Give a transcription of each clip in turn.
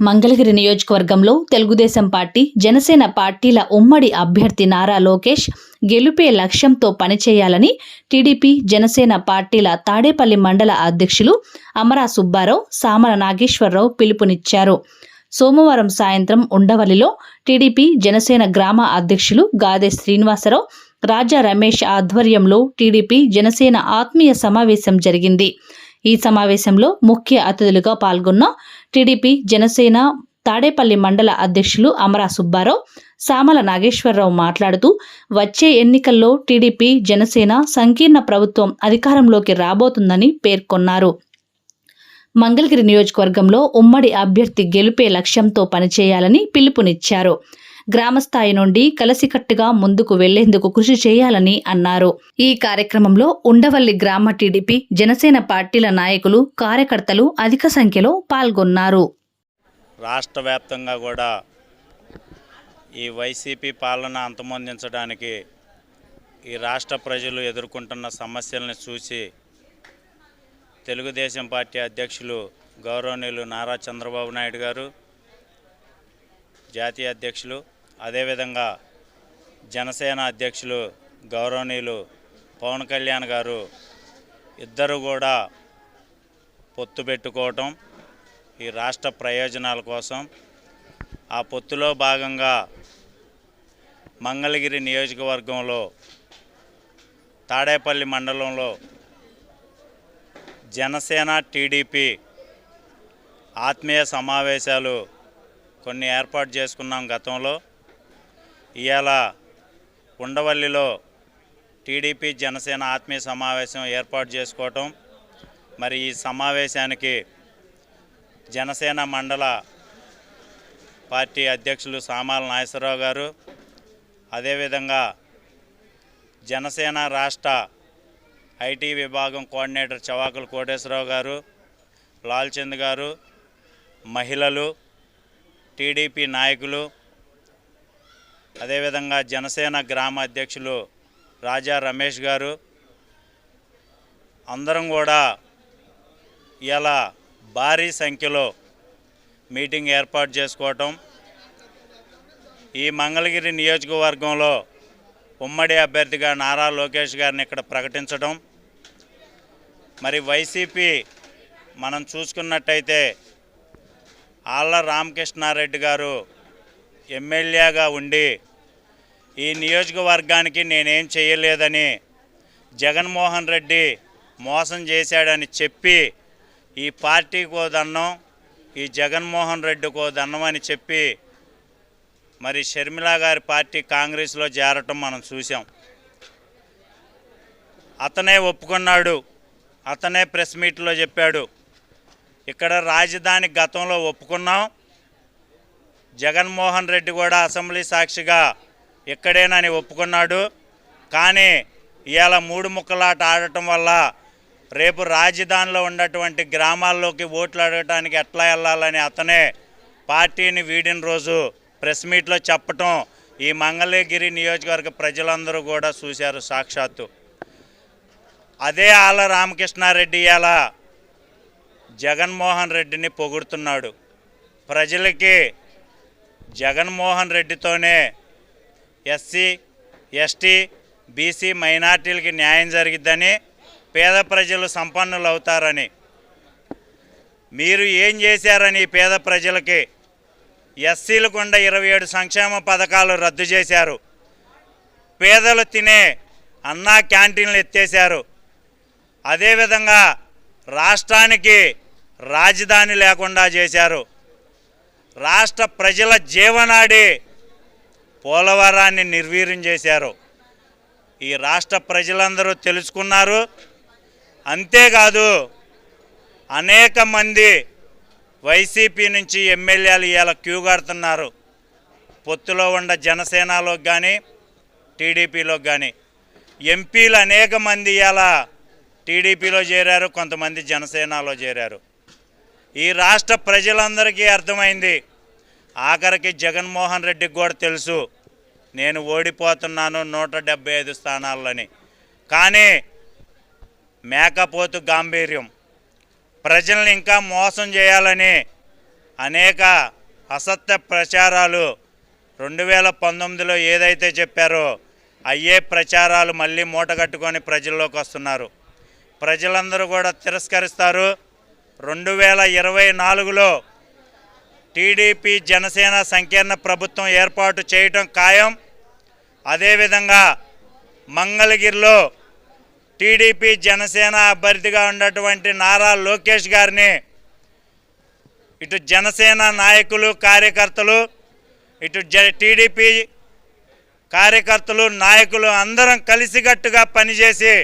మంగళగిరి నియోజకవర్గంలో తెలుగుదేశం పార్టీ జనసేన పార్టీల ఉమ్మడి అభ్యర్థి నారా లోకేష్ గెలుపే లక్ష్యంతో పనిచేయాలని టీడీపీ జనసేన పార్టీల తాడేపల్లి మండల అధ్యక్షులు అమరా సుబ్బారావు సామల నాగేశ్వరరావు పిలుపునిచ్చారు. సోమవారం సాయంత్రం ఉండవల్లిలో టీడీపీ జనసేన గ్రామ అధ్యక్షులు గాదే శ్రీనివాసరావు రాజా రమేష్ ఆధ్వర్యంలో టీడీపీ జనసేన ఆత్మీయ సమావేశం జరిగింది. ఈ సమావేశంలో ముఖ్య అతిథులుగా పాల్గొన్న టీడీపీ జనసేన తాడేపల్లి మండల అధ్యక్షులు అమరా సుబ్బారావు సామల నాగేశ్వరరావు మాట్లాడుతూ వచ్చే ఎన్నికల్లో టీడీపీ జనసేన సంకీర్ణ ప్రభుత్వం అధికారంలోకి రాబోతుందని పేర్కొన్నారు. మంగళగిరి నియోజకవర్గంలో ఉమ్మడి అభ్యర్థి గెలుపే లక్ష్యంతో పనిచేయాలని పిలుపునిచ్చారు. గ్రామస్థాయి నుండి కలసికట్టుగా ముందుకు వెళ్ళేందుకు కృషి చేయాలని అన్నారు. ఈ కార్యక్రమంలో ఉండవల్లి గ్రామ టీడీపీ జనసేన పార్టీల నాయకులు కార్యకర్తలు అధిక సంఖ్యలో పాల్గొన్నారు. రాష్ట్ర వ్యాప్తంగా కూడా ఈ వైసీపీ పాలన అంతమొందించడానికి ఈ రాష్ట్ర ప్రజలు ఎదుర్కొంటున్న సమస్యలను చూసి తెలుగుదేశం పార్టీ అధ్యక్షులు గౌరవనీయులు నారా చంద్రబాబు నాయుడు గారు జాతీయ అధ్యక్షులు అదేవిధంగా జనసేన అధ్యక్షులు గౌరవనీయులు పవన్ కళ్యాణ్ గారు ఇద్దరు కూడా పొత్తు పెట్టుకోవటం ఈ రాష్ట్ర ప్రయోజనాల కోసం ఆ పొత్తులో భాగంగా మంగళగిరి నియోజకవర్గంలో తాడేపల్లి మండలంలో జనసేన టీడీపీ ఆత్మీయ సమావేశాలు కొన్ని ఏర్పాటు చేసుకున్నాం గతంలో. ఇవాళ ఉండవల్లిలో టీడీపీ జనసేన ఆత్మీయ సమావేశం ఏర్పాటు చేసుకోవటం. మరి ఈ సమావేశానికి జనసేన మండల పార్టీ అధ్యక్షులు సామాల నాగేశ్వరరావు గారు అదేవిధంగా జనసేన రాష్ట్ర ఐటీ విభాగం కోఆర్డినేటర్ చవాకుల కోటేశ్వరరావు గారు లాల్చంద్ గారు మహిళలు టీడీపీ నాయకులు అదేవిధంగా జనసేన గ్రామ అధ్యక్షులు రాజా రమేష్ గారు. అందరం కూడా ఇలా భారీ సంఖ్యలో మీటింగ్ ఏర్పాటు చేసుకోవటం. ఈ మంగళగిరి నియోజకవర్గంలో ఉమ్మడి అభ్యర్థిగా నారా లోకేష్ గారిని ఇక్కడ ప్రకటించడం మరి వైసీపీ మనం చూసుకున్నట్టయితే ఆళ్ళ రామకృష్ణారెడ్డి గారు ఎమ్మెల్యేగా ఉండి ఈ నియోజకవర్గానికి నేనేం చేయలేదని జగన్మోహన్ రెడ్డి మోసం చేశాడని చెప్పి ఈ పార్టీకో దన్నం ఈ జగన్మోహన్ రెడ్డికో దన్నం అని చెప్పి మరి షర్మిల గారి పార్టీ కాంగ్రెస్లో చేరటం మనం చూసాం అతనే ఒప్పుకున్నాడు. అతనే ప్రెస్ మీట్లో చెప్పాడు. ఇక్కడ రాజధాని గతంలో ఒప్పుకున్నాం. జగన్మోహన్ రెడ్డి కూడా అసెంబ్లీ సాక్షిగా ఇక్కడేనని ఒప్పుకున్నాడు. కానీ ఇవాళ మూడు ముక్కలాట ఆడటం వల్ల రేపు రాజధానిలో ఉన్నటువంటి గ్రామాల్లోకి ఓట్లు అడగటానికి ఎట్లా వెళ్ళాలని అతనే పార్టీని వీడిన రోజు ప్రెస్ మీట్లో చెప్పటం ఈ మంగళగిరి నియోజకవర్గ ప్రజలందరూ కూడా చూశారు సాక్షాత్తు. అదే ఆళ్ళ రామకృష్ణారెడ్డి ఇవాళ జగన్మోహన్ రెడ్డిని పొగుడుతున్నాడు. ప్రజలకి జగన్మోహన్ రెడ్డితోనే ఎస్సీ ఎస్టీ బీసీ మైనార్టీలకి న్యాయం జరిగిద్దని పేద ప్రజలు సంపన్నులు అవుతారని మీరు ఏం చేశారని పేద ప్రజలకి? ఎస్సీలకు ఉండ ఇరవై ఏడు సంక్షేమ పథకాలు రద్దు చేశారు. పేదలు తినే అన్నా క్యాంటీన్లు ఎత్తేశారు. అదేవిధంగా రాష్ట్రానికి రాజధాని లేకుండా చేశారు. రాష్ట్ర ప్రజల జీవనాడి పోలవరాన్ని నిర్వీర్యం చేశారు. ఈ రాష్ట్ర ప్రజలందరూ తెలుసుకున్నారు. అంతేకాదు అనేక మంది వైసీపీ నుంచి ఎమ్మెల్యేలు ఇవాళ క్యూ కడుతున్నారు పొత్తులో ఉన్న జనసేనలోకి కానీ టీడీపీలోకి కానీ ఎంపీలు అనేక మంది ఇలా టీడీపీలో చేరారు కొంతమంది జనసేనలో చేరారు. ఈ రాష్ట్ర ప్రజలందరికీ అర్థమైంది. ఆఖరికి జగన్మోహన్ రెడ్డికి కూడా తెలుసు. నేను ఓడిపోతున్నాను నూట డెబ్బై ఐదు స్థానాలని. కానీ మేకపోతు గాంభీర్యం. ప్రజల్ని ఇంకా మోసం చేయాలని అనేక అసత్య ప్రచారాలు రెండు వేల పంతొమ్మిదిలో ఏదైతే చెప్పారో అయ్యే ప్రచారాలు మళ్ళీ మూటగట్టుకొని ప్రజల్లోకి వస్తున్నారు. ప్రజలందరూ కూడా తిరస్కరిస్తారు. రెండు వేల ఇరవై నాలుగులో టీడీపీ జనసేన సంకీర్ణ ప్రభుత్వం ఏర్పాటు చేయటం ఖాయం. అదేవిధంగా మంగళగిరిలో టీడీపీ జనసేన అభ్యర్థిగా ఉన్నటువంటి నారా లోకేష్ గారిని ఇటు జనసేన నాయకులు కార్యకర్తలు ఇటు జ టీడీపీ కార్యకర్తలు నాయకులు అందరం కలిసికట్టుగా పనిచేసి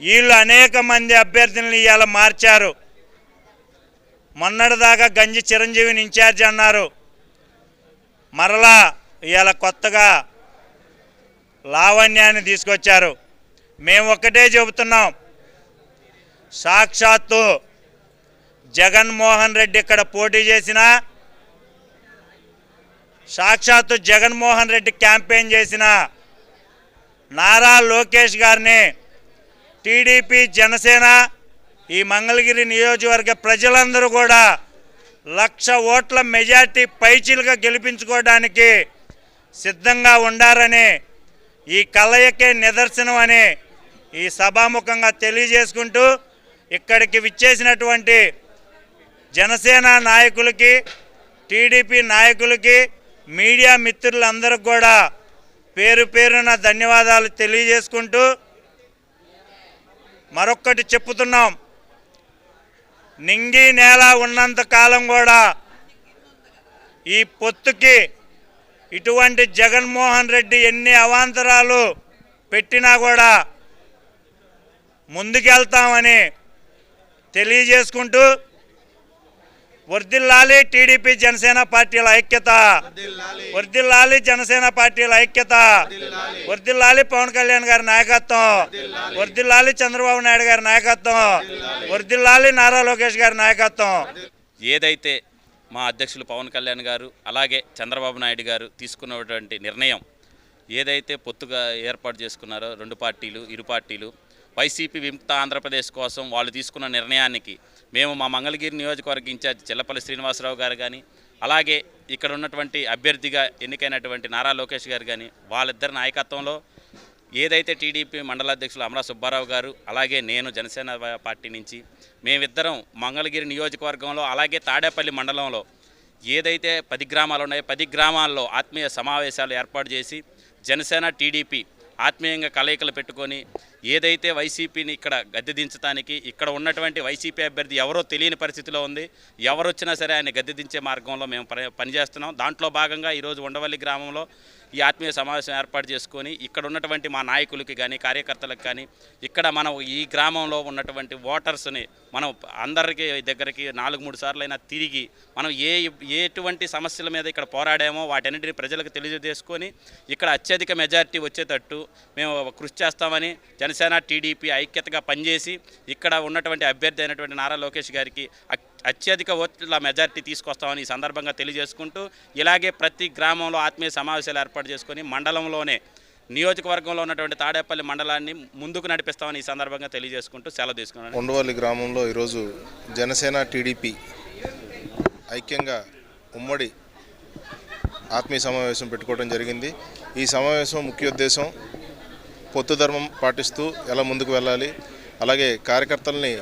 వీళ్ళు అనేక మంది అభ్యర్థులను ఇవాళ మార్చారు. మొన్నటిదాకా గంజి చిరంజీవిని ఇన్ఛార్జ్ అన్నారు. మరలా ఇవాళ కొత్తగా లావణ్యాన్ని తీసుకొచ్చారు. మేము ఒక్కటే చెబుతున్నాం. సాక్షాత్తు జగన్మోహన్ రెడ్డి ఇక్కడ పోటీ చేసినా సాక్షాత్తు జగన్మోహన్ రెడ్డి క్యాంపెయిన్ చేసిన నారా లోకేష్ గారిని టీడీపీ జనసేన ఈ మంగళగిరి నియోజకవర్గ ప్రజలందరూ కూడా లక్ష ఓట్ల మెజార్టీ పైచీలుగా గెలిపించుకోవడానికి సిద్ధంగా ఉండారని ఈ కలయికే నిదర్శనం అని ఈ సభాముఖంగా తెలియజేసుకుంటూ ఇక్కడికి విచ్చేసినటువంటి జనసేన నాయకులకి టీడీపీ నాయకులకి మీడియా మిత్రులందరికీ కూడా పేరు పేరున ధన్యవాదాలు తెలియజేసుకుంటూ మరొక్కటి చెప్పుతున్నాం. నింగి నేల ఉన్నంత కాలం కూడా ఈ పొత్తుకి ఇటువంటి జగన్మోహన్ రెడ్డి ఎన్ని అవాంతరాలు పెట్టినా కూడా ముందుకెళ్తామని తెలియజేసుకుంటూ వర్దిల్లాలి టీడీపీ జనసేన పార్టీల ఐక్యత. వర్దిల్లాలి జనసేన పార్టీల ఐక్యత. వర్దిల్లాలి పవన్ కళ్యాణ్ గారి నాయకత్వం. వర్దిల్లాలి చంద్రబాబు నాయుడు గారి నాయకత్వం. వర్దిల్లాలి నారా లోకేష్ గారి నాయకత్వం. ఏదైతే మా అధ్యక్షులు పవన్ కళ్యాణ్ గారు అలాగే చంద్రబాబు నాయుడు గారు తీసుకున్నటువంటి నిర్ణయం ఏదైతే పొత్తుగా ఏర్పాటు చేసుకున్నారో రెండు పార్టీలు ఇరు పార్టీలు వైసీపీ విముక్త ఆంధ్రప్రదేశ్ కోసం వాళ్ళు తీసుకున్న నిర్ణయానికి మేము మా మంగళగిరి నియోజకవర్గ ఇన్ఛార్జ్ చిల్లపల్లి శ్రీనివాసరావు గారు కానీ అలాగే ఇక్కడ ఉన్నటువంటి అభ్యర్థిగా ఎన్నికైనటువంటి నారా లోకేష్ గారు కానీ వాళ్ళిద్దరి నాయకత్వంలో ఏదైతే టీడీపీ మండలాధ్యక్షులు అమరా సుబ్బారావు గారు అలాగే నేను జనసేన పార్టీ నుంచి మేమిద్దరం మంగళగిరి నియోజకవర్గంలో అలాగే తాడేపల్లి మండలంలో ఏదైతే పది గ్రామాలు ఉన్నాయో పది గ్రామాల్లో ఆత్మీయ సమావేశాలు ఏర్పాటు చేసి జనసేన టీడీపీ ఆత్మీయంగా కలయికలు పెట్టుకొని ఏదైతే వైసీపీని ఇక్కడ గద్దె దించడానికి ఇక్కడ ఉన్నటువంటి వైసీపీ అభ్యర్థి ఎవరో తెలియని పరిస్థితిలో ఉంది ఎవరు వచ్చినా సరే ఆయన గద్దె దించే మార్గంలో మేము పని పనిచేస్తున్నాం. దాంట్లో భాగంగా ఈరోజు ఉండవల్లి గ్రామంలో ఈ ఆత్మీయ సమావేశం ఏర్పాటు చేసుకొని ఇక్కడ ఉన్నటువంటి మా నాయకులకి కానీ కార్యకర్తలకు కానీ ఇక్కడ మనం ఈ గ్రామంలో ఉన్నటువంటి ఓటర్స్ని మనం అందరికీ దగ్గరికి నాలుగు మూడు సార్లు తిరిగి మనం ఏ ఎటువంటి సమస్యల మీద ఇక్కడ పోరాడామో వాటన్నిటిని ప్రజలకు తెలియజేసుకొని ఇక్కడ అత్యధిక మెజారిటీ వచ్చేటట్టు మేము కృషి చేస్తామని జనసేన టీడీపీ ఐక్యతగా పనిచేసి ఇక్కడ ఉన్నటువంటి అభ్యర్థి అయినటువంటి నారా లోకేష్ గారికి అత్యధిక ఓట్ల మెజార్టీ తీసుకొస్తామని ఈ సందర్భంగా తెలియజేసుకుంటూ ఇలాగే ప్రతి గ్రామంలో ఆత్మీయ సమావేశాలు ఏర్పాటు చేసుకొని మండలంలోనే నియోజకవర్గంలో ఉన్నటువంటి తాడేపల్లి మండలాన్ని ముందుకు నడిపిస్తామని ఈ సందర్భంగా తెలియజేసుకుంటూ సెలవు తీసుకున్నాను. ఉండవల్లి గ్రామంలో ఈరోజు జనసేన టీడీపీ ఐక్యంగా ఉమ్మడి ఆత్మీయ సమావేశం పెట్టుకోవడం జరిగింది. ఈ సమావేశం ముఖ్య ఉద్దేశం పొత్తు ధర్మం పాటిస్తూ ఎలా ముందుకు వెళ్ళాలి అలాగే కార్యకర్తల్ని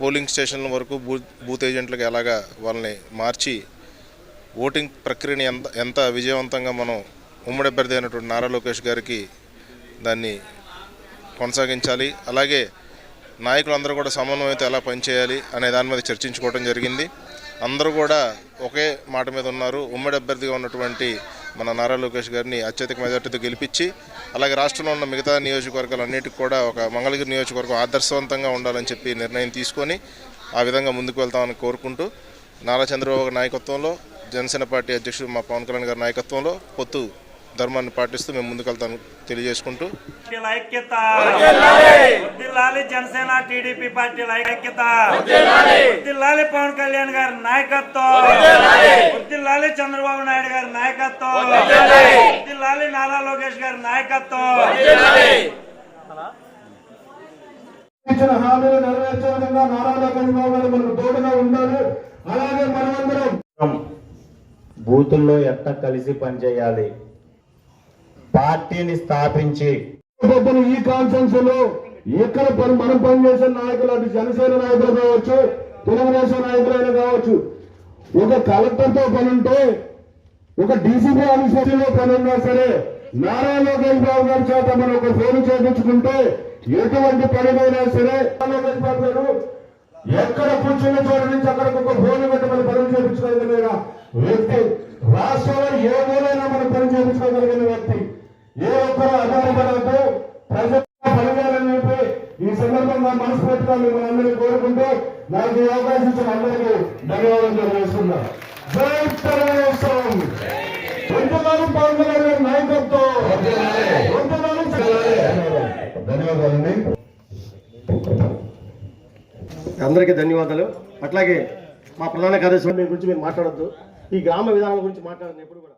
పోలింగ్ స్టేషన్ల వరకు బూ బూత్ ఏజెంట్లకు ఎలాగా వాళ్ళని మార్చి ఓటింగ్ ప్రక్రియని ఎంత ఎంత విజయవంతంగా మనం ఉమ్మడి అభ్యర్థి అయినటువంటి నారా లోకేష్ గారికి దాన్ని కొనసాగించాలి. అలాగే నాయకులందరూ కూడా సమన్వయంతో ఎలా పనిచేయాలి అనే దాని మీద చర్చించుకోవడం జరిగింది. అందరూ కూడా ఒకే మాట మీద ఉన్నారు. ఉమ్మడి అభ్యర్థిగా ఉన్నటువంటి మన నారా లోకేష్ గారిని అత్యధిక మెజార్టీతో గెలిపించి అలాగే రాష్ట్రంలో ఉన్న మిగతా నియోజకవర్గాలన్నిటికీ కూడా ఒక మంగళగిరి నియోజకవర్గం ఆదర్శవంతంగా ఉండాలని చెప్పి నిర్ణయం తీసుకొని ఆ విధంగా ముందుకు వెళ్తామని కోరుకుంటూ నారా చంద్రబాబు నాయకత్వంలో జనసేన పార్టీ అధ్యక్షుడు మా పవన్ కళ్యాణ్ గారి నాయకత్వంలో పొత్తు ధర్మాన్ని పాటిస్తూ మేము ముందుకెళ్తాను తెలియజేసుకుంటూ ఐక్యత. జనసేన టీడీపీ పార్టీల ఐక్యత. వర్ధిల్లాలి పవన్ కళ్యాణ్ గారి నాయకత్వం. వర్ధిల్లాలి చంద్రబాబు నాయుడు గారి నాయకత్వం. వర్ధిల్లాలి నారా లోకేష్ గారి నాయకత్వం. ఇచ్చిన హామీలు నెరవేర్చే విధంగా నారా లోకేష్ బాబు గారు మనకు తోడుగా ఉండాలి అలాగే మనమందరం బూతుల్లో ఎట్ట కలిసి పనిచేయాలి? పార్టీని స్థాపించి ఈ కాన్ఫరెన్స్లో ఎక్కడ పని మనం పనిచేసే నాయకులు అటు జనసేన నాయకులు కావచ్చు తెలుగుదేశం నాయకులైనా కావచ్చు ఒక కలెక్టర్తో పని ఉంటే ఒక డీసీపీ ఆఫీసర్లో పని ఉన్నా సరే నారా లోకేష్ బాబు గారి చేత మనం ఒక ఫోన్ చేయించుకుంటే ఎటువంటి పనిమైనా సరే లోకేష్ బాబు గారు ఎక్కడ కూర్చున్న చోట నుంచి అక్కడికి ఒక ఫోన్ పెట్టి మనం పని చేయించుకోగలిగిన వ్యక్తి. రాష్ట్రంలో ఏ ఊరైనా మనం పని చేయించుకోగలిగిన వ్యక్తి ఏ ఒక్కరు అభివృద్ధి ప్రజలు పనిచేయాలని చెప్పి ఈ సందర్భంగా మనస్ఫూర్తిగా మిమ్మల్ని అందరినీ కోరుకుంటూ నాకు ఈ అవకాశం ఇచ్చిన అందరికీ ధన్యవాదాలు తెలియజేస్తున్నా. జై తెలుగుదేశం వందనాలు పవన్ కళ్యాణ్ గారి నాయకత్వం. వందనాలు ధన్యవాదాలండి. అందరికీ ధన్యవాదాలు. అట్లాగే మా ప్రధాన కార్యదర్శి గురించి మీరు మాట్లాడద్దు. ఈ గ్రామ విధానం గురించి మాట్లాడిన ఎప్పుడు కూడా.